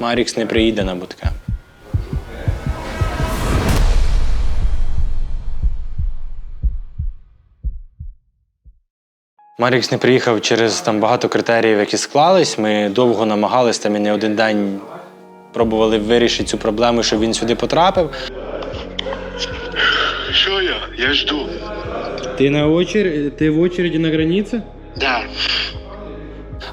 Марікс не приїде на буткемп. Марікс не приїхав через там багато критеріїв, які склались. Ми довго намагались там і не один день пробували вирішити цю проблему, щоб він сюди потрапив. Что я? Я жду. Ти на очері, ти в очереді на границі? Да.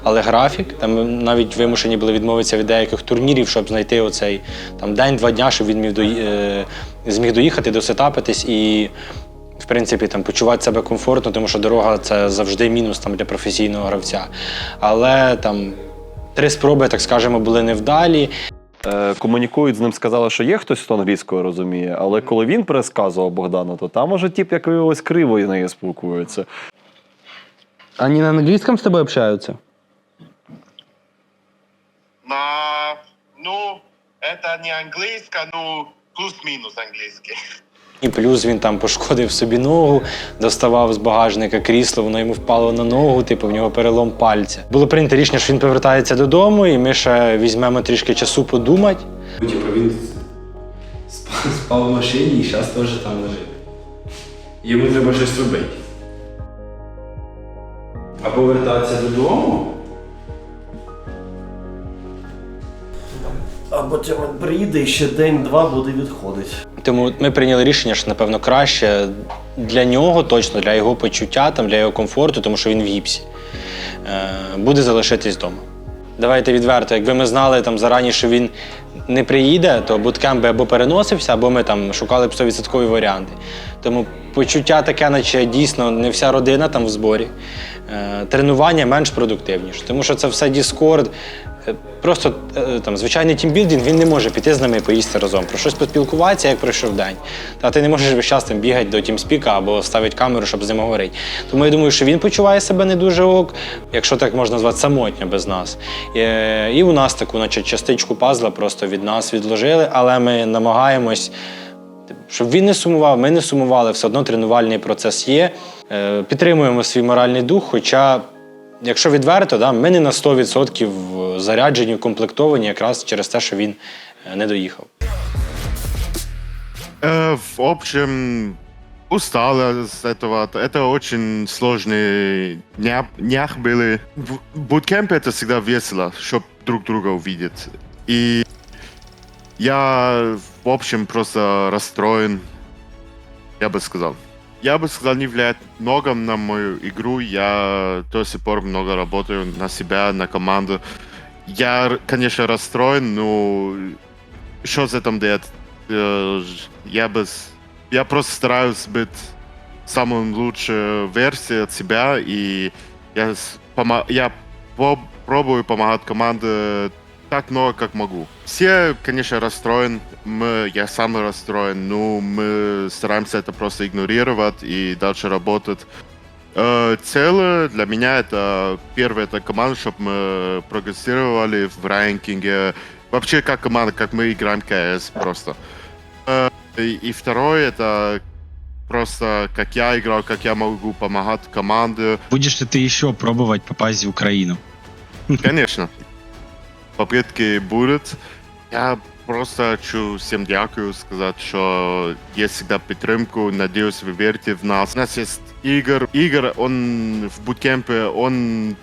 Але графік, там ми навіть вимушені були відмовитися від деяких турнірів, щоб знайти оцей там день-два дня, щоб він міг дої... е, зміг доїхати, досетапитись і, в принципі, там почувати себе комфортно, тому що дорога це завжди мінус там для професійного гравця. Але там три спроби, так скажемо, були невдалі. Е, комунікують з ним, сказали, що є хтось, хто англійською розуміє, але коли він пересказував Богдану, то там уже тип, як виявилось, криво з нею спілкується. Они на английском с тобой общаются? На, ну, это не английское, ну, плюс-минус английский. І плюс він там пошкодив собі ногу, доставав з багажника крісло, воно йому впало на ногу, типу в нього перелом пальця. Було прийнято рішення, що він повертається додому, і ми ще візьмемо трішки часу подумати. Типу він спав, спав в машині і зараз теж там лежить. Йому треба щось робити. Або вертатися додому. А потім приїде і ще день-два буде відходити. Тому ми прийняли рішення, що напевно краще для нього, точно для його почуття, там, для його комфорту, тому що він в гіпсі, е, буде залишитись вдома. Давайте відверто, якби ми знали там зарані, що він не приїде, то буткемп би або переносився, або ми там шукали б 100% варіанти. Тому почуття таке, наче дійсно не вся родина там в зборі. Е, Тренування менш продуктивніше, тому що це все Discord. Е, Просто е, там звичайний тімбілдинг, він не може піти з нами поїсти разом, про щось поспілкуватися, як пройшов день. Та ти не можеш весь час там бігати до тімспіка або ставити камеру, щоб з ним говорити. Тому я думаю, що він почуває себе не дуже ок, якщо так можна назвати, самотньо без нас. Е, І у нас таку, наче частичку пазла просто від нас відложили, але ми намагаємось. Щоб він не сумував, ми не сумували, все одно тренувальний процес є. Підтримуємо свій моральний дух, хоча, якщо відверто, да, ми не на 100% заряджені, укомплектовані якраз через те, що він е, не доїхав. Э, в общем, устала с этого. Это очень сложные дня, днях были. В буткемпе это всегда весело, чтобы друг друга увидеть. И я, в общем, просто расстроен, я бы сказал. Я бы сказал, не влияет много на мою игру. Я до сих пор много работаю на себя, на команду. Я, р- конечно, расстроен, но что за этом дает? Э, ж- Я бы... с- Я просто стараюсь быть самой лучшей версией от себя, и я, с- помо- я по- пробую помогать команде так много, как могу. Все, конечно, расстроен. Мы, я сам расстроен, но мы стараемся это просто игнорировать и дальше работать. Э, Цель для меня это первое это команда, чтобы мы прогрессировали в ранкинге. Вообще как команда, как мы играем КС просто. Э, И, и второе это просто как я играл, как я могу помогать команде. Будешь ли ты еще пробовать попасть в Украину? Конечно. Попытки будут. Я просто хочу всем дякую сказать, что есть всегда підтримку. Надеюсь, вы верите в нас. У нас есть Игорь. Игорь, он в буткемпе, он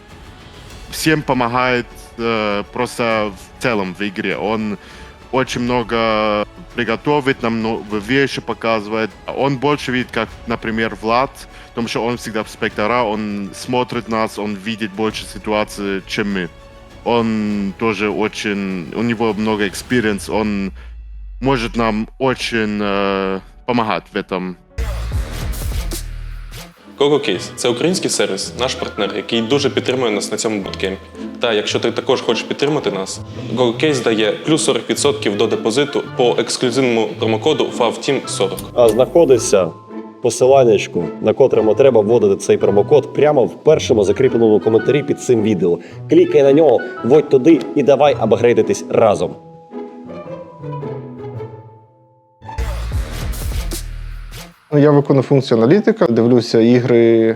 всем помогает э, просто в целом в игре. Он очень много приготовит нам новые вещи, показывает. Он больше видит, как, например, Влад, потому что он всегда в спектора, он смотрит нас, он видит больше ситуации, чем мы. Он тоже очень, у него много experience, он может нам очень э, помогать в этом CocoCase – це український сервіс, наш партнер, який дуже підтримує нас на цьому буткемпі. Та якщо ти також хочеш підтримати нас, CocoCase дає плюс 40% до депозиту по ексклюзивному промокоду FAVTEAM40. а знаходиться посиланнячку, на котрому треба вводити цей промокод прямо в першому закріпленому коментарі під цим відео. Клікай на нього, вводь туди і давай апгрейдитись разом. Ну, Я виконую функцію аналітика, дивлюся ігри,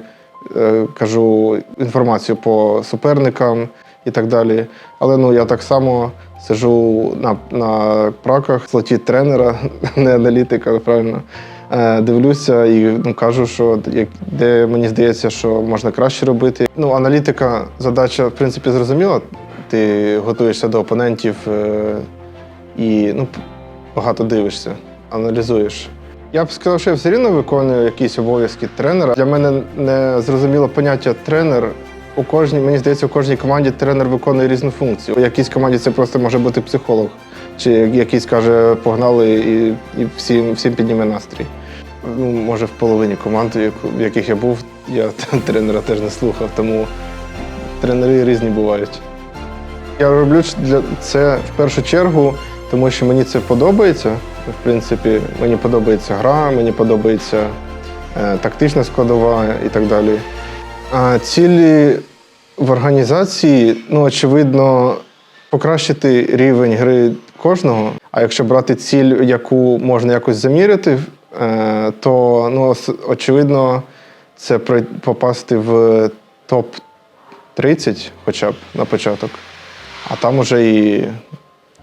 е, кажу інформацію по суперникам, і так далі. Але ну я так само сижу на, на праках, злоті тренера, не аналітика, правильно. Е, Дивлюся і ну, кажу, що як- де мені здається, що можна краще робити. Ну, аналітика, задача, в принципі, зрозуміла. Ти готуєшся до опонентів е, і ну, багато дивишся, аналізуєш. Я б сказав, що я все рівно виконую якісь обов'язки тренера. Для мене не зрозуміло поняття тренер. У кожній, мені здається, у кожній команді тренер виконує різну функцію. У якійсь команді це просто може бути психолог, чи якийсь каже, погнали і, і всім, всім підніме настрій. Ну, може, в половині команд, в яких я був, я тренера теж не слухав, тому тренери різні бувають. Я роблю це в першу чергу, тому що мені це подобається. В принципі, мені подобається гра, мені подобається е, тактична складова і так далі. А цілі в організації, ну, очевидно, покращити рівень гри кожного. А якщо брати ціль, яку можна якось заміряти, то ну, очевидно, це попасти в топ-30 хоча б на початок, а там уже і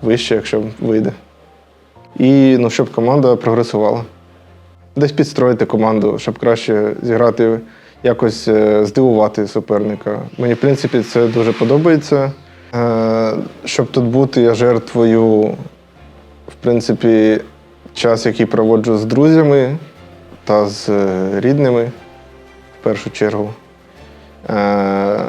вище, якщо вийде. І ну, щоб команда прогресувала. Десь підстроїти команду, щоб краще зіграти, якось е, здивувати суперника. Мені, в принципі, це дуже подобається. Е, Щоб тут бути, я жертвую, в принципі, час, який проводжу з друзями та з е, рідними, в першу чергу. Е,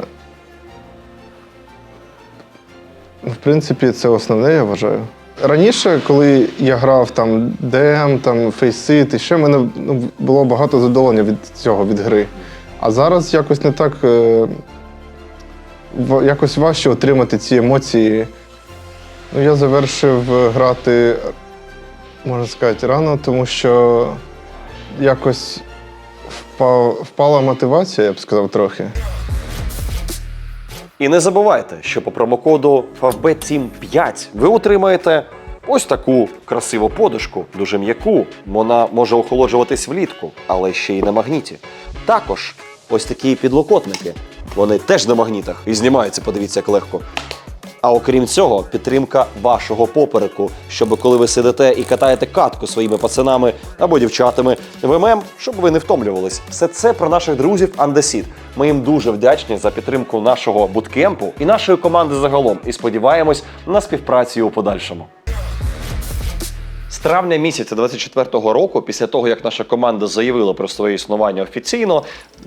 В принципі, це основне, я вважаю. Раніше, коли я грав там DM, там фейсит і ще, в мене ну, було багато задоволення від цього, від гри. А зараз якось не так. е, якось важче отримати ці емоції. Ну, я завершив грати, можна сказати, рано, тому що якось впав, впала мотивація, я б сказав, трохи. І не забувайте, що по промокоду FavBet 5 ви отримаєте ось таку красиву подушку, дуже м'яку. Вона може охолоджуватись влітку, але ще й на магніті. Також ось такі підлокотники. Вони теж на магнітах і знімаються, подивіться, як легко. А окрім цього, підтримка вашого попереку, щоб коли ви сидите і катаєте катку своїми пацанами або дівчатами в ММ, щоб ви не втомлювались. Все це про наших друзів Андесіт. Ми їм дуже вдячні за підтримку нашого буткемпу і нашої команди загалом. І сподіваємось на співпрацю у подальшому. Травня місяця 24-го року, після того як наша команда заявила про своє існування офіційно,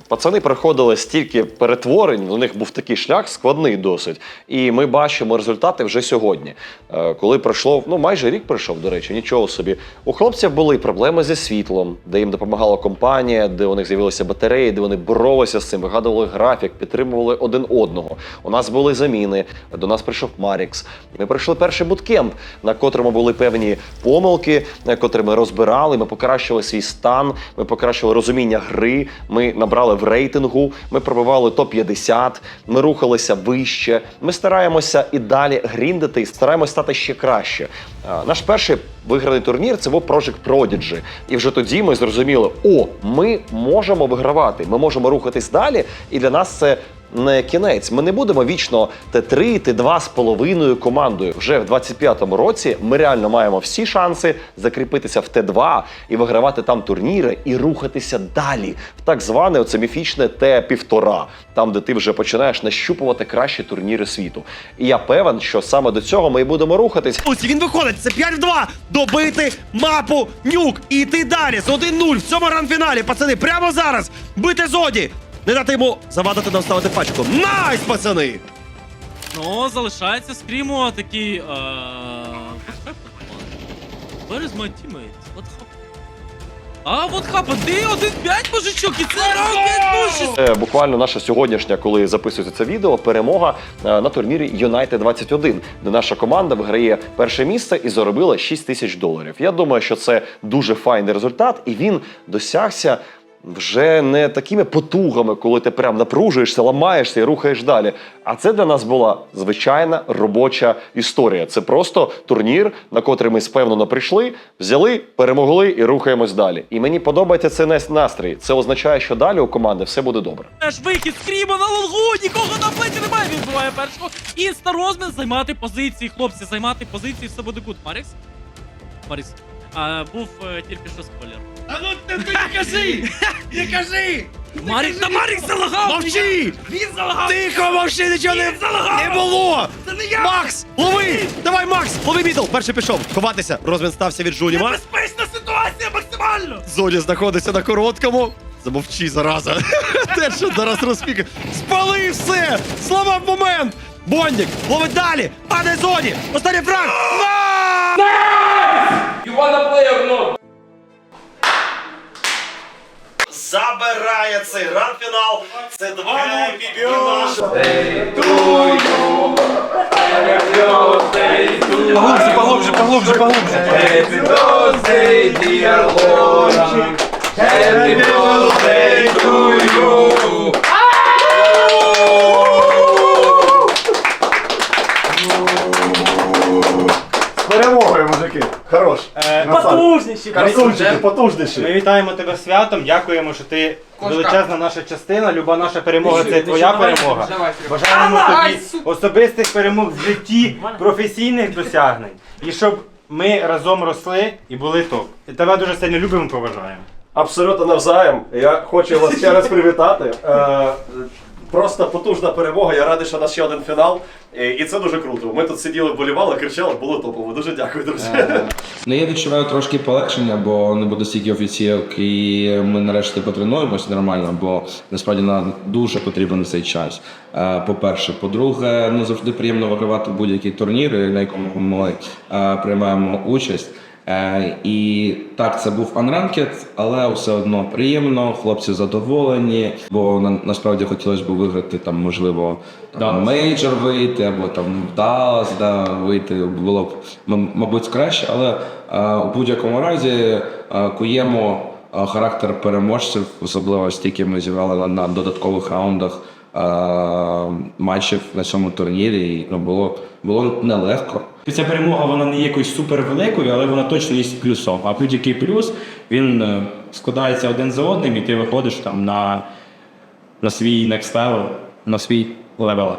пацани проходили стільки перетворень. У них був такий шлях складний досить. І ми бачимо результати вже сьогодні. Е, Коли пройшло, ну майже рік пройшов, до речі, нічого собі. У хлопців були проблеми зі світлом, де їм допомагала компанія, де у них з'явилися батареї, де вони боролися з цим, вигадували графік, підтримували один одного. У нас були заміни. До нас прийшов Марікс. Ми пройшли перший буткемп, на котрому були певні помилки, е, котрі ми розбирали. Ми покращили свій стан, ми покращили розуміння гри. Ми набрали в рейтингу, ми пробивали топ-50, ми рухалися вище. Ми стараємося і далі гріндити, і стараємося стати ще краще. А, Наш перший виграний турнір це був Project Prodigy. І вже тоді ми зрозуміли, о, ми можемо вигравати, ми можемо рухатись далі, і для нас це. Не кінець. Ми не будемо вічно Т3, Т2 з половиною командою. Вже в 25-му році ми реально маємо всі шанси закріпитися в Т2 і вигравати там турніри і рухатися далі в так зване оце міфічне Т-1,5, там, де ти вже починаєш нащупувати кращі турніри світу. І я певен, що саме до цього ми і будемо рухатись. Ось він виходить, це 5 в 2. Добити мапу нюк і йти далі з 1-0 в цьому гранд-фіналі, пацани, прямо зараз. Бити зоді. Не дати йому завадити нам ставити пачку. Найс, пацани! Ну, залишається скріму такий. е, Where is my teammate? What happened? А, от хапа, Ти 1-5, мужичок, і це раунд 5 буквально наша сьогоднішня, коли записується це відео, перемога е, на турнірі United 21, де наша команда виграє перше місце і заробила 6 тисяч доларів. Я думаю, що це дуже файний результат, і він досягся. Вже не такими потугами, коли ти прям напружуєшся, ламаєшся і рухаєш далі. А це для нас була звичайна робоча історія. Це просто турнір, на котрий ми впевнено прийшли, взяли, перемогли і рухаємось далі. І мені подобається цей нас- настрій. Це означає, що далі у команди все буде добре. Теж вихід скріма на лонгу, нікого на плеті немає. Він буває першого. Інста розмін займати позиції, хлопці, займати позиції, все буде гуд. Марікс? Марікс. А, був е, тільки що спойлер. А ну ти, ти не кажи! Не кажи! Марік, та Марік залагав! Мовчи! Він залагав! Тихо, мовчи, нічого не, залагав! не було! Це не я! Макс, лови! Давай, Макс, лови мідл! Перший пішов. Ховатися. Розмін стався від Жуніма. Небезпечна ситуація максимально! Зоні знаходиться на короткому. Замовчи, зараза. Те, що зараз розпіка. Спали все! Зламав момент! Бондік, ловить далі! Падає зоні! Останній фраг! Забирає цей гранд-фінал. Це 2-0 Поглубже, поглубже, поглубже. Перемогою, мужики. Хорош. Потужніші! Красунчики, потужніші. Ми вітаємо тебе з святом, дякуємо, що ти величезна наша частина. Люба наша перемога це твоя перемога. Бажаємо тобі особистих перемог в житті, професійних досягнень. І щоб ми разом росли і були топ. І тебе дуже сильно любимо і поважаємо. Абсолютно навзаєм. Я хочу вас ще раз привітати. Е, Просто потужна перемога. Я радий, що у нас ще один фінал. І і це дуже круто. Ми тут сиділи, болівали, кричали, було топово. Дуже дякую, друзі. Ну, я відчуваю трошки полегшення, бо не буде стільки офіційок, і ми нарешті потренуємося нормально, бо насправді нам дуже потрібен цей час. Е, По-перше, по-друге, ну завжди приємно вигравати будь-які турніри, на якому ми е, приймаємо участь. Е, І так, це був Unranked, але все одно приємно, хлопці задоволені, бо на, насправді хотілося б виграти там, можливо, там, мейджор вийти, або там Dallas, да, вийти було б мабуть краще, але е, у будь-якому разі е, куємо е, характер переможців, особливо стільки ми зіграли на, на додаткових раундах е, матчів на цьому турнірі. І, ну, було, було нелегко. Ця перемога вона не є якоюсь супервеликою, але вона точно є плюсом. А будь-який плюс він е, складається один за одним, і ти виходиш там на, на свій next level, на свій level up.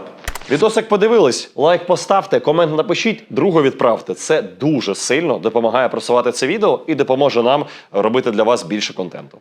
Відосик подивились, лайк поставте, комент напишіть, другу відправте. Це дуже сильно допомагає просувати це відео і допоможе нам робити для вас більше контенту.